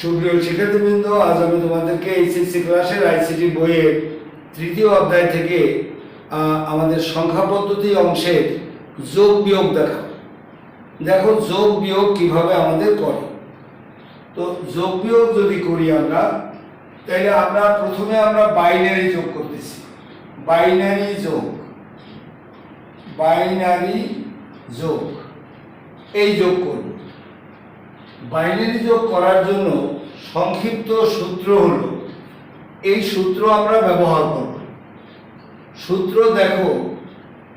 সুপ্রিয় শিক্ষার্থীবৃন্দ, আজ আমি তোমাদেরকে এইচএসসি ক্লাসের আইসিটি বইয়ের তৃতীয় অধ্যায় থেকে আমাদের সংখ্যা পদ্ধতি অংশের যোগ বিয়োগ দেখাবো। দেখো, যোগ বিয়োগ কীভাবে আমাদের করে? তো যোগ বিয়োগ যদি করি আমরা তাহলে আমরা প্রথমে আমরা বাইনারি যোগ করতেছি। বাইনারি যোগ বাইনারি যোগ, এই যোগ করব। বাইনারি যোগ করার জন্য সংক্ষিপ্ত সূত্র হল, এই সূত্র আমরা ব্যবহার করব। সূত্র দেখো,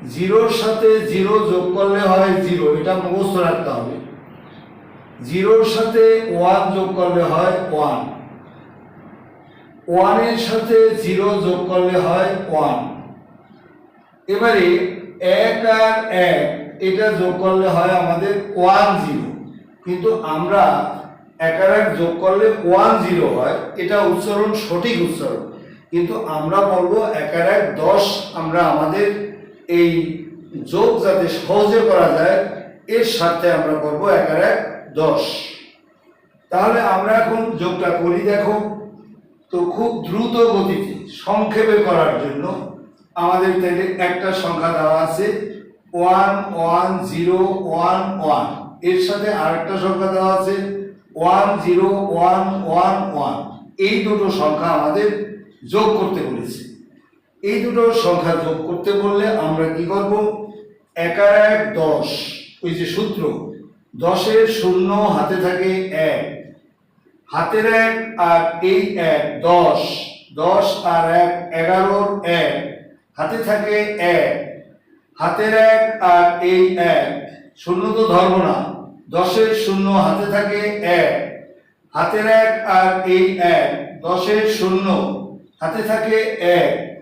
জিরোর সাথে জিরো যোগ করলে হয় জিরো, এটা মুখস্থ রাখতে হবে। জিরোর সাথে ওয়ান যোগ করলে হয় ওয়ান। ওয়ানের সাথে জিরো যোগ করলে হয় ওয়ান। এবারে এক আর এক, এটা যোগ করলে হয় আমাদের ওয়ান জিরো। কিন্তু আমরা এক আর এক যোগ করলে ওয়ান জিরো হয়, এটা উচ্চারণ সঠিক উচ্চারণ। কিন্তু আমরা বলব এক আর এক দশ আমরা আমাদের এই যোগ যাতে সহজে করা যায়, এর সাথে আমরা করব এক আর এক দশ। তাহলে আমরা এখন যোগটা করি, দেখো। তো খুব দ্রুত গতিতে, সংক্ষেপে করার জন্য আমাদের তাহলে একটা সংখ্যা দেওয়া আছে one one zero one one এর সাথে আরেকটা সংখ্যা দেওয়া আছে one zero one one one এই দুটো সংখ্যা আমাদের যোগ করতে বলেছে। এই দুটো সংখ্যা যোগ করতে বললে আমরা কি করব? এক আর এক, দশ। ওই যে সূত্র, দশের শূন্য হাতে থাকে এক। হাতের এক আর এই এক, দশ। দশ আর এক, এগারোর এক। হাতে থাকে এক। হাতের এক আর এই এক। শূন্য তো ধরবো না। দশের শূন্য হাতে থাকে এক, হাতের এক আর এই এক। দশের শূন্য হাতে থাকে এক,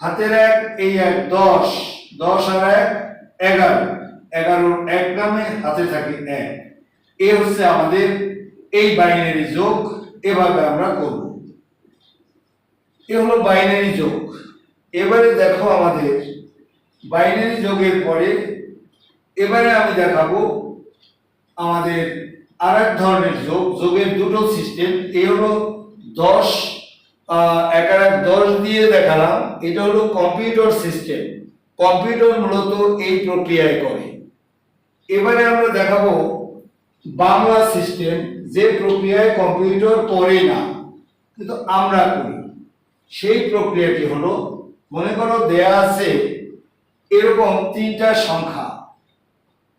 হাতের এক এই এক। দশ দশ আর এক এগারো। এগারোর এক নামে হাতে থাকে এক। এ হচ্ছে আমাদের এই বাইনারি যোগ, এভাবে আমরা করব। এ হলো বাইনারি যোগ। এবারে দেখো আমাদের বাইনারি যোগের পরে এবারে আমি দেখাবো আমাদের আর এক ধরনের যোগ, যোগের দুটো সিস্টেম এ হলো দশ এক এক দশ দিয়ে দেখালাম, এটা হলো কম্পিউটার সিস্টেম কম্পিউটার মূলত এই প্রক্রিয়ায় করে। এবারে আমরা দেখাবো বাংলা সিস্টেম যে প্রক্রিয়ায় কম্পিউটার করে না, কিন্তু আমরা করি। সেই প্রক্রিয়াটি হলো, মনে করো দেয়া আছে এরকম তিনটা সংখ্যা।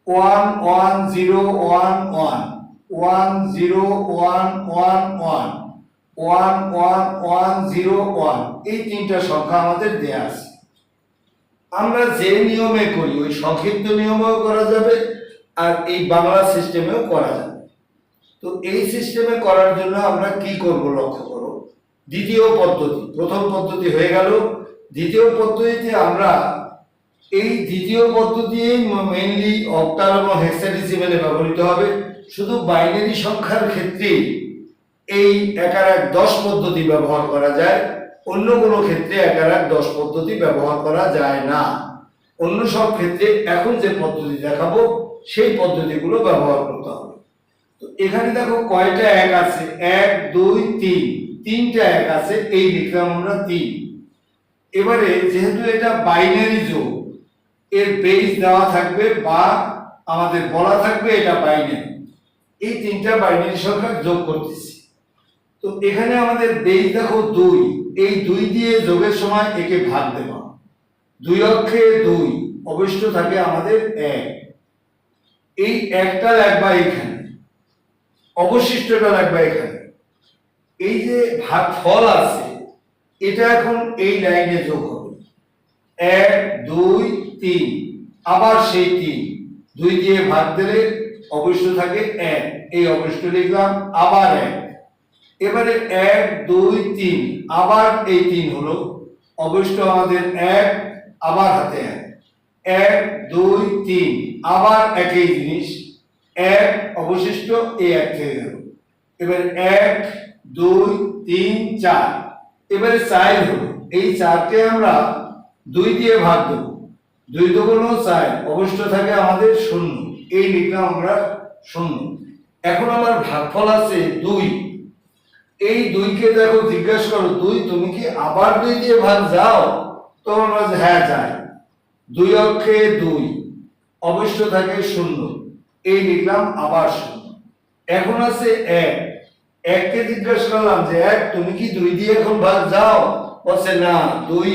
One one zero one one one zero one one one one one one zero one এই তিনটা সংখ্যা আমাদের দেয়া আছে। আমরা যে নিয়মে করি, ওই সংক্ষিপ্ত নিয়মেও করা যাবে আর এই বাংলা সিস্টেমেও করা যাবে। তো এই সিস্টেমে করার জন্য আমরা কি করব লক্ষ্য করো। দ্বিতীয় পদ্ধতি, প্রথম পদ্ধতি হয়ে গেল। দ্বিতীয় পদ্ধতিতে আমরা এই দ্বিতীয় পদ্ধতি মেইনলি অক্টাল এবং হেক্সাডেসিমেলে ব্যবহৃত হবে। শুধু বাইনারি সংখ্যার ক্ষেত্রে এই একার এক দশ পদ্ধতি ব্যবহার করা যায়। অন্য কোনো ক্ষেত্রে একার এক দশ পদ্ধতি ব্যবহার করা যায় না। অন্য সব ক্ষেত্রে এখন যে পদ্ধতি দেখাবো, সেই পদ্ধতিগুলো ব্যবহার করতে হবে। তো এখানে দেখো কয়টা এক আছে? এক, দুই, তিন। তিনটা এক আছে, এই লিখলাম আমরা তিন। এবারে যেহেতু এটা বাইনারি যোগ এর বেস দেওয়া থাকবে বা আমাদের বলা থাকবে এটা বাইনারি এই তিনটা বাইনারি সংখ্যা যোগ করতেছি। তো এখানে আমাদের বেস দেখো দুই। এই দুই দিয়ে যোগের সময় একে ভাগ দেওয়া। দুই অক্ষে দুই। অবশিষ্ট থাকে আমাদের এক। এই একটা লাগবা এখানে। অবশিষ্টটা লাগবা এখানে। এই যে ভাগ ফল আছে, এটা এখন এই লাইনে যোগ হবে। এক, দুই তিন, আবার সেই তিন। দুই দিয়ে ভাগ দিলে অবশিষ্ট থাকে এক। এই অবশিষ্ট লিখলাম আবার এক। এবারে এক, দুই, তিন, আবার এই তিন হলো। অবশিষ্ট আমাদের এক, আবার হাতে এক। এক, দুই, তিন, আবার একই জিনিস। এক অবশিষ্ট এই এক থেকে গেল। এবার এক, দুই, তিন, চার। এবারে চার হলো। এই চারকে আমরা দুই দিয়ে ভাগ দেবো। দুই দুগুণ চার অবশ্য থাকে আমাদের শূন্য। এই লিখলাম আমরা শূন্য। এখন আমার ভাগফল আছে দুই। এই দুইকে দেখো, জিজ্ঞাসা করো, দুই, তুমি কি আবার দুই দিয়ে ভাগ যাও? তখন হ্যাঁ যায় দুই অক্ষে দুই অবশ্য থাকে শূন্য। এই লিখলাম আবার শূন্য। এখন আছে এক। এককে জিজ্ঞাসা করলাম যে এক, তুমি কি দুই দিয়ে এখন ভাগ যাও? বলছে না, দুই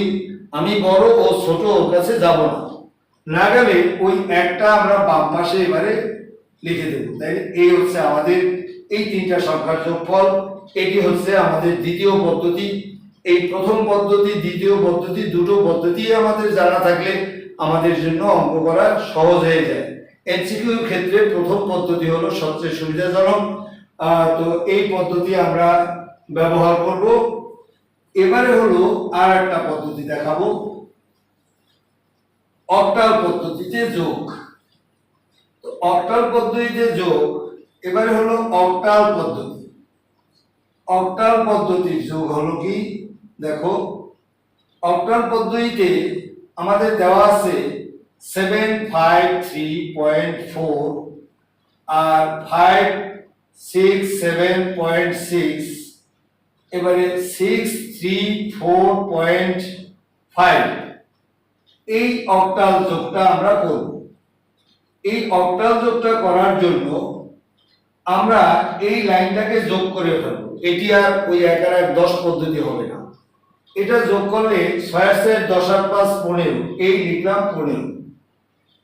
আমি বড় ও ছোট ওর কাছে যাব না। না গেলে ওই একটা আমরা বাম পাশে এবারে লিখে দেব। তাই এই হচ্ছে আমাদের এই তিনটা সংখ্যার যোগফল। এটি হচ্ছে আমাদের দ্বিতীয় পদ্ধতি। এই প্রথম পদ্ধতি, দ্বিতীয় পদ্ধতি, দুটো পদ্ধতি আমাদের জানা থাকলে আমাদের জন্য অঙ্ক করা সহজ হয়ে যায়। এমসিকিউর ক্ষেত্রে প্রথম পদ্ধতি হলো সবচেয়ে সুবিধাজনক। তো এই পদ্ধতি আমরা ব্যবহার করব। এবারে হলো আর একটা পদ্ধতি দেখাবো। অক্টাল পদ্ধতিতে যোগ। অক্টাল পদ্ধতিতে যোগ, এবারে হলো অক্টাল পদ্ধতি। অক্টাল পদ্ধতির যোগ হলো কি? দেখো, অক্টাল পদ্ধতিতে আমাদের দেওয়া আছে seven five three point four আর five six seven point six এবারে six three four point five এই অক্টাল যোগটা আমরা করব। এই অক্টাল যোগটা করার জন্য আমরা এই লাইনটাকে যোগ করে ফেলব। এটি আর ওই এক আর এক দশ পদ্ধতি হবে না। এটা যোগ করলে ছয় ছয় দশ আট পাঁচ পনেরো, এই লিখলাম পনেরো।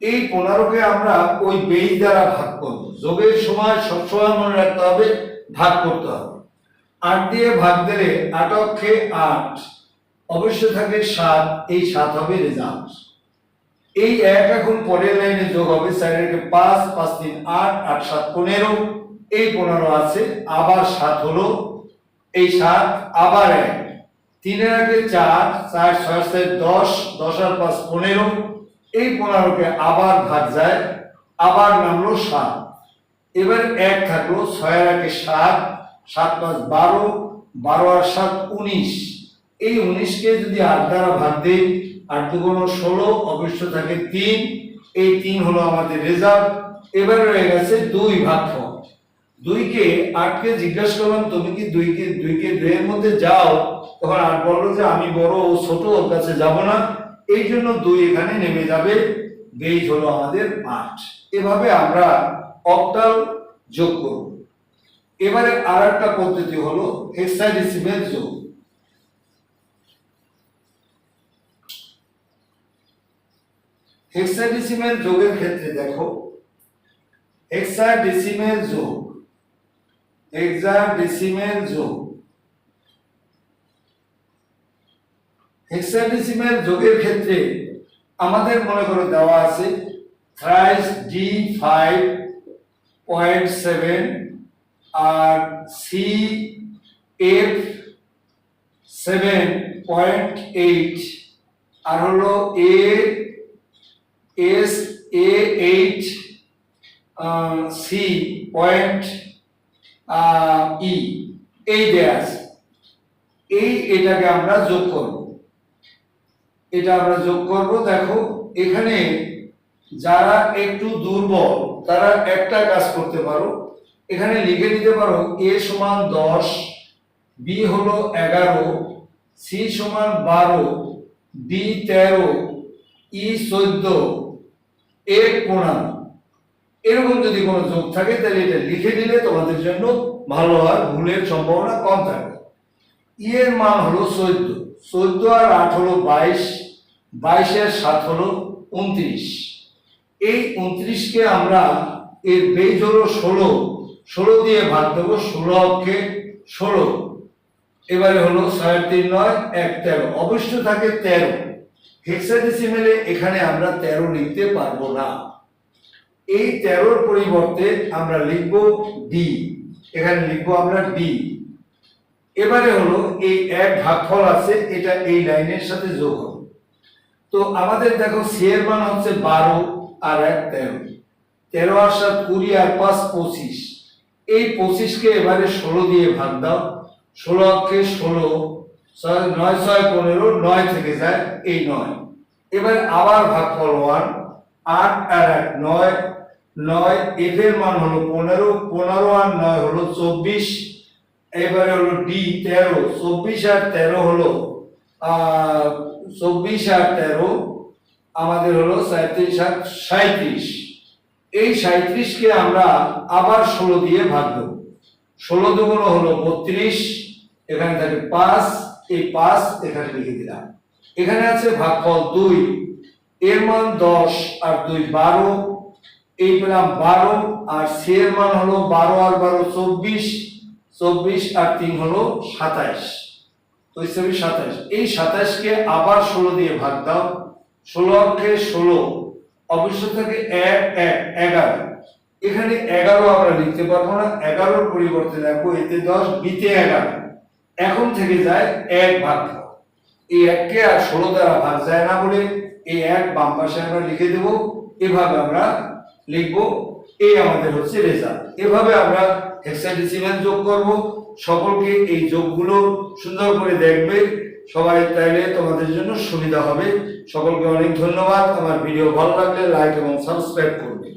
এই পনেরোকে আমরা ওই বেজ দ্বারা ভাগ করব। যোগের সময় সবসময় মনে রাখতে হবে, ভাগ করতে হবে। আট দিয়ে ভাগ দিলে আট অক্ষে আট? অবশ্য থাকে সাত, এই সাত হবে রেজাল্ট এই এক এখন পরের লাইনে যোগ হবে সাইডে পাঁচ পাঁচ তিন আট আট সাত পনেরো, এই পনেরো আছে, আবার সাত হলো, এই সাত আবার এক। তিনের আগে চার চার ছয় ছয় দশ দশ আর পাঁচ পনেরো, এই পনেরোকে আবার ভাগ যায়, আবার নামলো সাত। এবার এক থাকল, ছয়ের আগে সাত সাত পাঁচ বারো বারো আর সাত উনিশ। এই উনিশকে যদি আট দ্বারা ভাগ দিই, আট দুগুণ ষোলো অবশ্য থাকে তিন। এই তিন হলো আমাদের রেজাল্ট এবারে রয়ে গেছে দুই ভাগফল। দুইকে আটকে জিজ্ঞাসা করলাম, তুমি কি দুইকে দুইকে দুইয়ের মধ্যে যাও? তখন আট বলল যে, আমি বড় ও ছোট, ওর কাছে যাব না। এই জন্য দুই এখানে নেমে যাবে। বেজ হলো আমাদের আট। এভাবে আমরা অক্টাল যোগ করব। এবারে আর একটা পদ্ধতি হলো হেক্সাডেসিমেল যোগ। হেক্সাডেসিমেল যোগের ক্ষেত্রে দেখো হেক্সাডেসিমেল যোগ হেক্সাডেসিমেল যোগ। হেক্সাডেসিমেল যোগের ক্ষেত্রে আমাদের মনে করে দেওয়া আছে thrice D five point seven আর C F seven point eight আর হলো A S A eight C point E এই আছে। এই এটাকে আমরা যোগ করব। এটা আমরা যোগ করব, দেখো, এখানে যারা একটু দুর্বল, তারা একটা কাজ করতে পারো। এখানে লিখে দিতে পারো এ সমান দশ, বি হলো এগারো, সি সমান বারো, ডি তেরো, ই চোদ্দ, এ পনেরো। এরকম যদি কোনো যোগ থাকে, তাহলে এটা লিখে দিলে তোমাদের জন্য ভালো হয় ভুলের সম্ভাবনা কম থাকে ই এর মান হলো চোদ্দ চোদ্দ আর আট হলো বাইশ বাইশের সাত হলো উনত্রিশ। এই উনত্রিশকে আমরা এর বেজ হলো ষোলো ষোলো দিয়ে ভাগ দেবো, ষোলো অক্ষে ষোলো। এবারে হলো ছয় তিন নয়, এক তেরো। অবশ্য থাকে তেরো। হেক্সাডেসিমেলে এখানে আমরা তেরো লিখতে পারব না। এই তেরোর পরিবর্তে আমরা লিখব ডি এখানে লিখব আমরা ডি এবারে হলো এই এক ভাগফল আছে, এটা এই লাইনের সাথে যোগ হবে। তো আমাদের দেখো সি এর মান হচ্ছে বারো আর এক তেরো। তেরো আর সাত কুড়ি আর পাঁচ পঁচিশ। এই পঁচিশকে এবারে ষোলো দিয়ে ভাগ দাও। ষোলো অক্ষে ষোলো নয়, ছয়, পনেরো, নয় থেকে যায় এই নয়। এবার আবার ভাগফল ওয়ান আট আর এক, নয় নয় এফের মান হলো পনেরো পনেরো আর নয় হলো চব্বিশ, এবারে হলো ডি তেরো, চব্বিশ আর তেরো হলো চব্বিশ আর তেরো, আমাদের হলো সাঁত্রিশ আর সাঁত্রিশ এই সাঁত্রিশকে আমরা আবার ষোলো দিয়ে ভাগ দেবো ষোলো দুগুণ হলো বত্রিশ, এখানে থাকে পাঁচ, এই পাঁচ এখানে লিখে দিলাম। এখানে আছে ভাগফল দুই, এর মান দশ আর দুই বারো, এই পেলাম বারো, আর সি এর মান হলো বারো আর বারো চব্বিশ চব্বিশ আর তিন হলো সাতাইশ। হিসেবে সাতাইশ। এই সাতাইশকে আবার ষোলো দিয়ে ভাগ দাও। ষোলো অক্ষে ষোলো অবশ্য থাকে এক এক, এগারো। এখানে এগারো আমরা লিখতে পারব না। এগারোর পরিবর্তে দেখো, এতে দশ, বিতে এগারো। এখন থেকে যায় এক ভাগ এই এককে আর ষোলো দ্বারা ভাগ যায় না বলে এই এক বাম পাশে আমরা লিখে দেব। এভাবে আমরা লিখব। এই আমাদের হচ্ছে রেজাল্ট এভাবে আমরা হেক্সাডেসিমাল যোগ করব। সকলকে এই যোগগুলো সুন্দর করে দেখবে। সবাই তাইলে তোমাদের জন্য সুবিধা হবে। সকলকে অনেক ধন্যবাদ। আমার ভিডিও ভালো লাগলে লাইক এবং সাবস্ক্রাইব করবে।